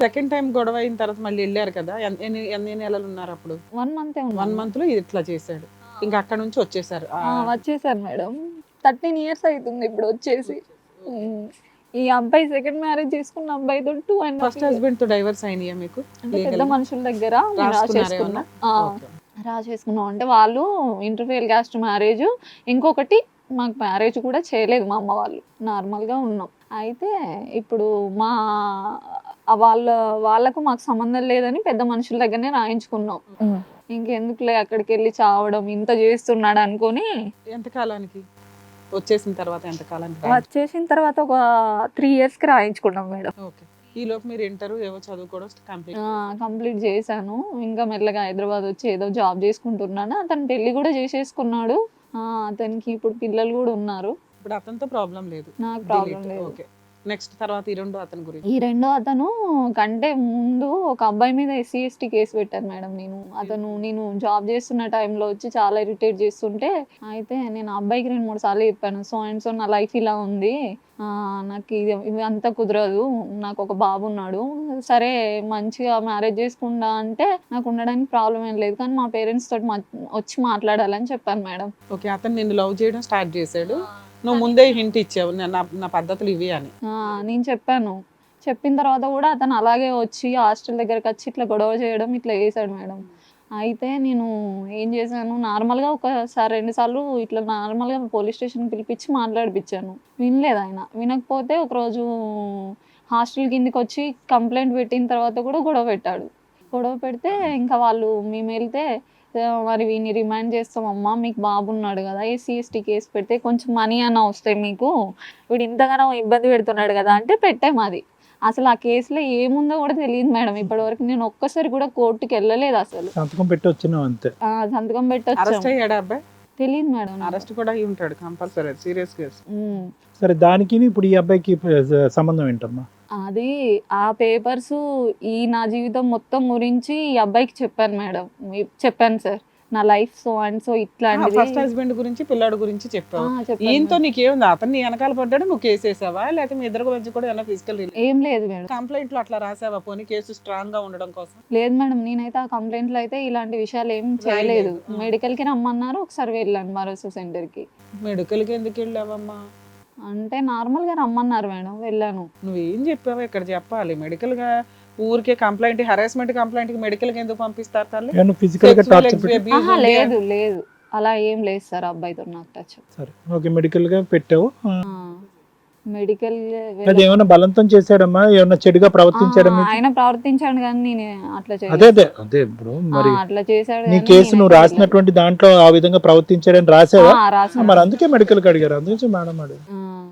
Second time గొడవ అయిన తర్వాత మళ్ళీ వెళ్ళారు కదా. ఎన్- ఎన్ని ఎన్ని నెలలు ఉన్నారు అప్పుడు? వన్ మంత్ వన్ మంత్లో ఇట్లా చేశాడు. ఇంకా అక్కడ నుంచి వచ్చేసారు. వచ్చేసారు మేడం. థర్టీన్ ఇయర్స్ అవుతుంది ఇప్పుడు వచ్చేసి. ఈ అబ్బాయి సెకండ్ మ్యారేజ్ చేసుకున్న అబ్బాయితో టూ అండ్ ఫస్ట్ హస్బెండ్తో డైవర్స్ అయినాయా మీకు? పెద్ద? మనుషుల దగ్గర రాసేసుకున్నాం Okay. రాసేసుకున్నాం అంటే వాళ్ళు ఇంటర్ఫియల్ క్యాస్ట్ మ్యారేజ్ ఇంకొకటి మాకు మ్యారేజ్ కూడా చేయలేదు మా అమ్మ వాళ్ళు. నార్మల్గా ఉన్నాం. అయితే ఇప్పుడు మా వాళ్ళ వాళ్ళకు మాకు సంబంధం లేదని పెద్ద మనుషుల దగ్గరనే రాయించుకున్నాం. ఇంకెందుకులే అక్కడికి వెళ్ళి చావడం ఇంత చేస్తున్నాడు అనుకొని. ఎంత కాలానికి? వచ్చేసిన తర్వాత ఎంత కాలానికి వచ్చేసిన తర్వాత ఒక త్రీ ఇయర్స్కి రాయించుకున్నాం మేడం. ఓకే. ఈ లోపు మీరు ఇంటర్ ఏవో చదువుకోవడం కంప్లీట్. కంప్లీట్ చేశాను. ఇంకా మెల్లగా హైదరాబాద్ వచ్చి ఏదో జాబ్ చేసుకుంటున్నాను. అతను పెళ్ళి కూడా చేసేసుకున్నాడు. ఆ, అతనికి ఇప్పుడు పిల్లలు కూడా ఉన్నారు. ఇప్పుడు అతనితో ప్రాబ్లం లేదు. నాకు ప్రాబ్లం లేదు. ఓకే. నెక్స్ట్ తర్వాత ఈ రెండు అతని గురించి. ఈ రెండో అతను కంటే ముందు ఒక అబ్బాయి మీద ఎస్సీ ఎస్టీ కేసు పెట్టాను మేడం నేను. అతను నేను జాబ్ చేస్తున్న టైంలో వచ్చి చాలా ఇరిటేట్ చేస్తుంటే అయితే నేను అబ్బాయికి రెండు మూడు సార్లు చెప్పాను సో అండ్ సో నా లైఫ్ ఇలా ఉంది. ఆ, నాకు ఇది ఇవి అంతా కుదరదు. నాకు ఒక బాబు ఉన్నాడు. సరే మంచిగా మ్యారేజ్ చేసుకుంటా అంటే నాకు ఉండడానికి ప్రాబ్లం ఏం లేదు. కానీ మా పేరెంట్స్ తోటి వచ్చి మాట్లాడాలని చెప్పాను మేడం. ఓకే అతను నిన్ను లవ్ చేయడం స్టార్ట్ చేశాడు. నువ్వు ముందే హింట్ ఇచ్చావు నా నా- పద్ధతులు ఇవి అని. నేను చెప్పాను. చెప్పిన తర్వాత కూడా అతను అలాగే వచ్చి హాస్టల్ దగ్గరకు వచ్చి ఇట్లా గొడవ చేయడం ఇట్లా చేశాడు మేడం. అయితే నేను ఏం చేశాను నార్మల్గా ఒకసారి రెండు సార్లు ఇట్లా నార్మల్గా పోలీస్ స్టేషన్ పిలిపించి మాట్లాడిపించాను. వినలేదు ఆయన. వినకపోతే ఒకరోజు హాస్టల్ కిందికి వచ్చి కంప్లైంట్ పెట్టిన తర్వాత కూడా గొడవ పెట్టాడు. గొడవ పెడితే ఇంకా వాళ్ళు మేము వెళ్తే "ఆ, మరి వీడిని రిమైండ్ చేస్తామమ్మా మీకు బాబు ఉన్నాడు కదా ఎస్సీ ఎస్టీ కేసు పెడితే కొంచెం మనీ అన్న వస్తాయి మీకు. వీడు ఇంతగానో ఇబ్బంది పెడుతున్నాడు కదా అంటే పెట్టాం అది అసలు ఆ కేసులో ఏముందో కూడా తెలియదు మేడం. ఇప్పటివరకు నేను ఒక్కసారి కూడా కోర్టుకి వెళ్ళలేదు అసలు. సంతకం పెట్టి వచ్చినావు అంతే. ఆ, సంతకం అరెస్ట్ పెట్టొచ్చు తెలియదు మేడం. అరెస్ట్ కూడా అయి ఉంటాడు కంపల్సరీ సీరియస్ కేసు. సరే దానికి ఇప్పుడు ఈ అబ్బాయికి సంబంధం ఏంటమ్మా అది ఆ పేపర్స్ ఈ నా జీవితం మొత్తం గురించి ఈ అబ్బాయికి చెప్పాను మేడం చెప్పాను సార్ నా లైఫ్ సో అండ్ సో ఇట్లాంటిది. ఫస్ట్ హస్బెండ్ గురించి పిల్లాడు గురించి చెప్పావు. చెప్పాను ఈయనతో. నీకేముంది? అతను నీ వెనకాల పడ్డాడు నువ్వు కేసు వేసావా లేకపోతే మీ ఇద్దరు గురించి కూడా ఏమైనా ఫిజికల్ ఏం లేదు మేడం. కంప్లైంట్లో అట్లా రాసావా? పోనీ కేసు స్ట్రాంగ్గా ఉండడం కోసం. లేదు మేడం నేనైతే ఆ కంప్లైంట్లో అయితే ఇలాంటి విషయాలు ఏం చేయలేదు. రాయలేదు. మెడికల్కి రమ్మన్నారు ఒకసారి వెళ్ళాను భరోసా సెంటర్కి మెడికల్కి ఎందుకు వెళ్ళావమ్మా? అంటే నార్మల్గా రమ్మన్నారు మేడం వెళ్ళాను. నువ్వేం చెప్పావా ఇక్కడ చెప్పాలి? మెడికల్గా ఊరికే కంప్లైంట్ హెరాస్మెంట్ కంప్లైంట్కి మెడికల్కి ఎందుకు పంపిస్తారు తల్లి? ఫిజికల్గా టార్చర్ లేదు లేదు. అలా ఏం లేదు సార్ అబ్బాయితో నాకు టచ్ సరే ఓకే మెడికల్గా పెట్టావు. మెడికల్ అది ఏమైనా బలంతం చేశాడమ్మా? ఏమన్నా చెడుగా ప్రవర్తించాడా మీకు? ఆయన ప్రవర్తించాడు కానీ నేను అట్లా. అదే అదే. అదే ఇప్పుడు మరి అట్లా చేశాడు నీ కేసు నువ్వు రాసినటువంటి దాంట్లో ఆ విధంగా ప్రవర్తించాడని రాసావా. మరి అందుకే మెడికల్కి అడిగారు. అందుకే మేడం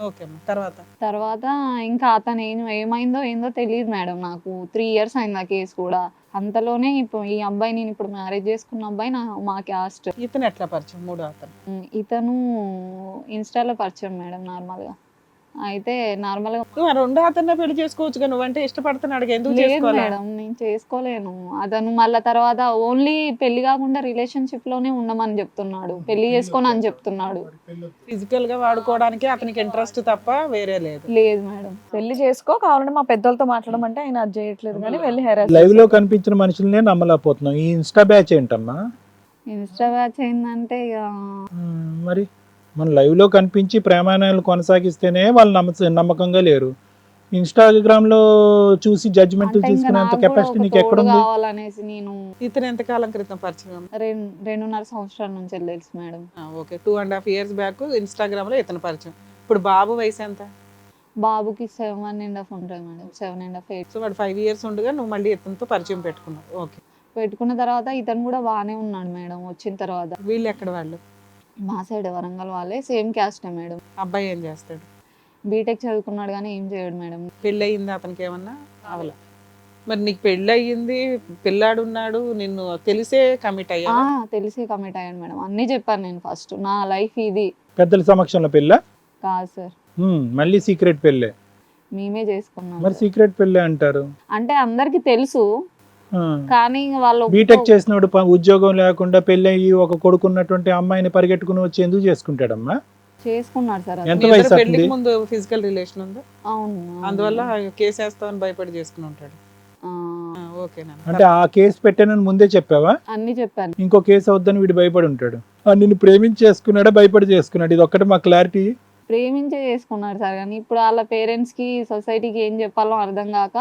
ఓకే అమ్మా తర్వాత? తర్వాత ఇంకా అతను ఏం ఏమైందో ఏందో తెలియదు మేడం నాకు. త్రీ ఇయర్స్ అయింది ఆ కేసు కూడా. అంతలోనే ఇప్పుడు ఈ అబ్బాయి నేను ఇప్పుడు మ్యారేజ్ చేసుకున్న అబ్బాయి నా మా క్యాస్ట్ ఇతను ఎట్లా పరిచయం? మూడో అతను? ఇతను ఇన్స్టాలో పరిచయం మేడం నార్మల్గా అయితే రెండో అతన్నే పెళ్ళి చేసుకోవచ్చు నువ్వంటే ఇష్టపడుతున్నాడు ఎందుకు మేడం నేను చేసుకోలేను. అతను మళ్ళా తర్వాత ఓన్లీ పెళ్ళి కాకుండా రిలేషన్షిప్లోనే ఉండమని చెప్తున్నాడు. పెళ్ళి చేసుకోను అని చెప్తున్నాడు. ఫిజికల్గా వాడుకోవడానికి అతనికి ఇంట్రెస్ట్ తప్ప వేరే లేదు. లేదు మేడం. పెళ్ళి చేసుకో కావాలంటే మా పెద్దోళ్ళతో మాట్లాడమంటే ఆయన అది చేయట్లేదు కానీ వెళ్ళి హెరాస్ లైవ్లో కనిపించిన మనుషులనే నమ్మలేకపోతున్నాం ఈ ఇన్స్టా బ్యాచ్ ఏంటమ్మా? ఇన్స్టా బ్యాచ్ ఏంటంటే ఇక మరి? మన లైవ్లో కనిపించి ప్రేమాయణాలు కొనసాగిస్తేనే వాళ్ళు నమ్మ నమ్మకంగా లేరు. ఇన్స్టాగ్రామ్లో చూసి జడ్జిమెంట్ అంటే ఇంకా తీసుకునేంత కెపాసిటీ నీకు తోడు ఎక్కడుంది కావాలనేసి నేను ఇతను ఎంతకాలం క్రితం పరిచయం? రెండు రెండున్నర సంవత్సరాల నుంచి తెలుసు madam. Okay. Two and half years back ఇన్స్టాగ్రామ్లో ఇతను పరిచయం. ఇప్పుడు బాబు వయసు ఎంత? బాబుకి సెవెన్ అండ్ హాఫ్ ఉంటుంది madam. Seven and half eight so వాడు ఫైవ్ ఇయర్స్ ఉండగా నువ్వు మళ్ళీ ఇతనితో పరిచయం పెట్టుకున్నావు. ఓకే పెట్టుకున్న తర్వాత ఇతను కూడా బాగానే ఉన్నాడు మేడం. వచ్చిన తర్వాత. వీళ్ళు ఎక్కడ వాళ్ళు? మా సైడ్ వరంగల్ వాళ్ళే సేమ్ క్యాస్టే మేడం. అబ్బాయి ఏం చేస్తాడు? బీటెక్ చదువుకున్నాడు కానీ ఏం చేయడు మేడం. పెళ్ళి అయింది అతనికి ఏమన్నా? అవల మరి నీకు పెళ్ళి అయ్యింది పిల్లాడు ఉన్నాడు నిన్ను తెలిసే కమిట్ అయ్యా ఆ, తెలిసి కమిట్ అయ్యాను మేడం. అన్నీ చెప్పాను నేను ఫస్ట్ నా లైఫ్ ఇది. పెద్దల సమక్షంలో పెళ్ళ? కాదు సార్. మళ్ళీ సీక్రెట్ పెళ్ళే. మేమే చేసుకున్నాం మరి సీక్రెట్ పెళ్ళే అంటారు? అంటే అందరికి తెలుసు. కానీ వాళ్ళు బీటెక్ ప- ఉద్యోగం లేకుండా పెళ్ళి ఒక కొడుకున్నటువంటి అమ్మాయిని పరిగెట్టుకుని వచ్చి ఎందుకు చేసుకుంటాడమ్మా? చేసుకున్నాడు సార్ ఎంత. వయసు పెళ్ళికి? ముందు ఫిజికల్ రిలేషన్ ఉందా? అవును. అందువల్ల కేసు వేస్తామని భయపడి చేసుకుని ఉంటాడు. అంటే ఆ కేసు పెట్టానని ముందే చెప్పావా? అన్ని చెప్పాను. ఇంకో కేసు అవుద్దని వీడు భయపడి ఉంటాడు. నిన్ను ప్రేమించి చేసుకున్నాడా భయపడి చేసుకున్నాడు? ఇది ఒక్కటి మా క్లారిటీ ప్రేమించే చేసుకున్నారు సార్ కానీ ఇప్పుడు వాళ్ళ పేరెంట్స్కి సొసైటీకి ఏం చెప్పాలో అర్థం కాక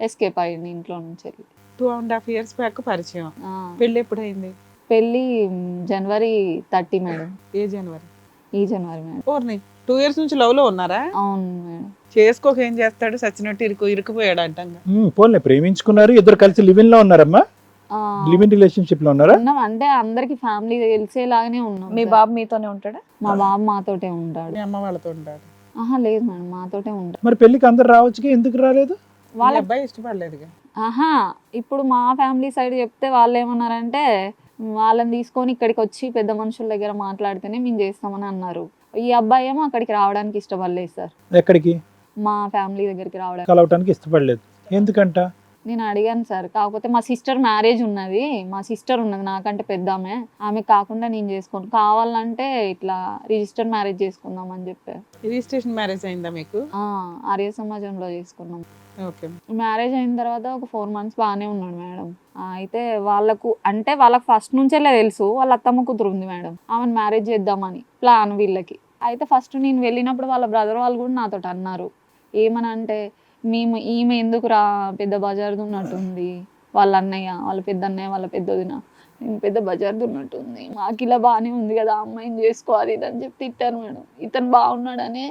ఎస్కేప్ అయ్యింది ఇంట్లో నుంచి వెళ్ళి. Two and half years back పరిచయం. పెళ్ళి ఎప్పుడు అయింది పెళ్ళి జనవరి థర్టీ మేడం. ఏ జనవరి? ఈ జనవరి మేడం. ఓర్ని టూ ఇయర్స్ నుంచి లవ్లో ఉన్నారా? అవును మేడం. చేసుకోక ఏం చేస్తాడు? సచ్చినట్టు ఇరుకు ఇరుకుపోయాడు అంటంగా. పోన్లే ప్రేమించుకున్నారు ఇద్దరు కలిసి లివిన్లో ఉన్నారమ్మా? ఆ, లివిన్ రిలేషన్షిప్లో ఉన్నారా? ఉన్నాం అంటే అందరికి ఫ్యామిలీ తెలిసేలాగానే ఉన్నాం. మీ. బాబు మీతోనే ఉంటాడా? మా బాబు మాతోటే ఉంటాడు. మీ అమ్మ వాళ్ళతో ఉంటాడు. ఆహా లేదు మేడం మాతోటే ఉంటాడు. మరి పెళ్ళికి అందరు రావచ్చుగా? ఎందుకు రాలేదు? వాళ్ళ వాళ్ళ అబ్బాయి ఇష్టపడలేదుగా. ఆహా ఇప్పుడు మా ఫ్యామిలీ సైడ్ చెప్తే వాళ్ళు ఏమన్నారంటే వాళ్ళని తీసుకొని ఇక్కడికి వచ్చి పెద్ద మనుషుల దగ్గర మాట్లాడితేనే మేము చేస్తామని అన్నారు. ఈ అబ్బాయి ఏమో అక్కడికి రావడానికి ఇష్టపడలేదు సార్. ఎక్కడికి? మా ఫ్యామిలీ దగ్గరికి రావడానికి. కలవటానికి ఇష్టపడలేదు. ఎందుకంట? నేను అడిగాను సార్. కాకపోతే మా సిస్టర్ మ్యారేజ్ ఉన్నది. మా సిస్టర్ ఉన్నది. నాకంటే పెద్ద ఆమె. ఆమె కాకుండా నేను చేసుకోను. కావాలంటే ఇట్లా రిజిస్టర్ మ్యారేజ్ చేసుకుందాం అని చెప్పారు. రిజిస్ట్రేషన్ మ్యారేజ్ అయిందా మీకు? ఆ, ఆర్య సమాజంలో చేసుకున్నాం. మ్యారేజ్ అయిన తర్వాత ఒక ఫోర్ మంత్స్ బాగానే ఉన్నాడు మేడం. అయితే వాళ్ళకు అంటే వాళ్ళకి ఫస్ట్ నుంచేలే తెలుసు వాళ్ళ అత్తమ్మ కూతురు ఉంది మేడం. ఆమెను మ్యారేజ్ చేద్దామని ప్లాన్ వీళ్ళకి. అయితే ఫస్ట్ నేను వెళ్ళినప్పుడు వాళ్ళ బ్రదర్ వాళ్ళు కూడా నాతో అన్నారు. ఏమని అంటే మేము ఈమె ఎందుకు రా పెద్ద బజార్ ఉన్నట్టుంది. వాళ్ళ అన్నయ్య వాళ్ళ పెద్ద అన్నయ్య వాళ్ళ పెద్ద వదిన నేను పెద్ద బజార్ ఉన్నట్టుంది. మాకు ఇలా బాగానే ఉంది కదా అమ్మాయిని చేసుకోవాలి? ఇది అని చెప్పి తిట్టాను మేడం. ఇతను బాగున్నాడనే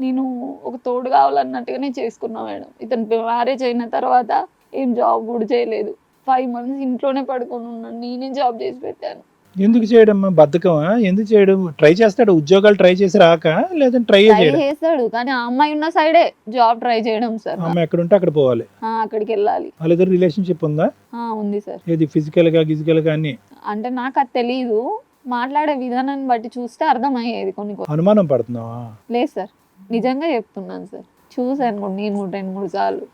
నేను ఒక తోడు కావాలన్నట్టుగానే చేసుకున్నా మేడం. ఇతను మ్యారేజ్ అయిన తర్వాత ఏం జాబ్ కూడా చేయలేదు. ఫైవ్ మంత్స్ ఇంట్లోనే పడుకొని ఉన్నాను. నేనే జాబ్ చేసి పెట్టాను. ఎందుకు చేయడమ్మా బద్ధకమా? ఎందుకు చేయడం? ట్రై చేస్తాడు. ఉద్యోగాలు ట్రై చేసి రాక లేదంటే ట్రై చేయడం. చేస్తాడు. కానీ ఆ అమ్మాయి ఉన్న సైడే జాబ్ ట్రై చేయడం సార్. అమ్మ ఎక్కడ ఉంటే అక్కడ పోవాలి. ఆ, అక్కడికి వెళ్ళాలి. వాళ్ళిద్దరు రిలేషన్షిప్ ఉందా? ఆ, ఉంది సార్. ఏది ఫిజికల్గా గిజికల్గా అన్ని? అంటే నాకు అది తెలీదు. మాట్లాడే విధానాన్ని బట్టి చూస్తే అర్థమయ్యేది కొన్ని. అనుమానం పడుతున్నావా? లేదు సార్. నిజంగా చెప్తున్నాను సార్. చూసాను కూడా నేను కూడా రెండు మూడు సార్లు.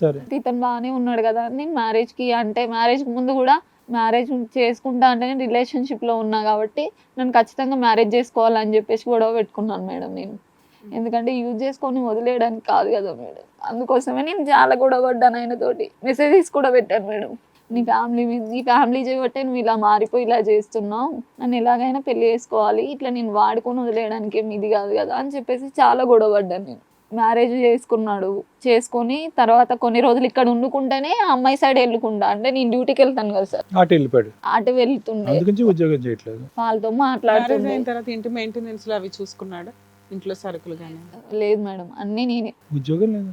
సరే. ఇతను బాగానే ఉన్నాడు కదా అని మ్యారేజ్కి అంటే మ్యారేజ్కి ముందు కూడా మ్యారేజ్ చేసుకుంటా అంటేనే రిలేషన్షిప్లో ఉన్నా కాబట్టి నన్ను ఖచ్చితంగా మ్యారేజ్ చేసుకోవాలని చెప్పేసి గొడవ పెట్టుకున్నాను మేడం నేను. ఎందుకంటే యూజ్ చేసుకొని వదిలేయడానికి కాదు కదా మేడం. అందుకోసమే నేను చాలా గొడవ పడ్డాను ఆయనతోటి. మెసేజెస్ కూడా పెట్టాను మేడం. నీ ఫ్యామిలీ మీద నీ ఫ్యామిలీ చేయబట్టే నువ్వు ఇలా మారిపోయి ఇలా చేస్తున్నావు. నన్ను ఎలాగైనా పెళ్ళి చేసుకోవాలి. ఇట్లా నేను వాడుకొని వదిలేయడానికి ఏమి ఇది కాదు కదా అని చెప్పేసి చాలా గొడవ పడ్డాను నేను. మ్యారేజ్ చేసుకున్నాడు. చేసుకొని తర్వాత కొన్ని రోజులు ఇక్కడ ఉండుకుంటేనే ఆ అమ్మాయి సైడ్ వెళ్ళుకుంటా అంటే నేను డ్యూటీకి వెళ్తాను కదా సార్. అటు వెళ్ళిపోయాడు. అటు వెళ్తుండే. ఉద్యోగం చేయట్లేదు. వాళ్ళతో మ్యారేజ్ మాట్లాడుతుండే అయిన తర్వాత ఇంటి మెయింటెనెన్స్ అవి చూసుకున్నాడు? ఇంట్లో సరుకులు కానీ లేదు మేడం. అన్నీ నేనే. ఉద్యోగం లేదు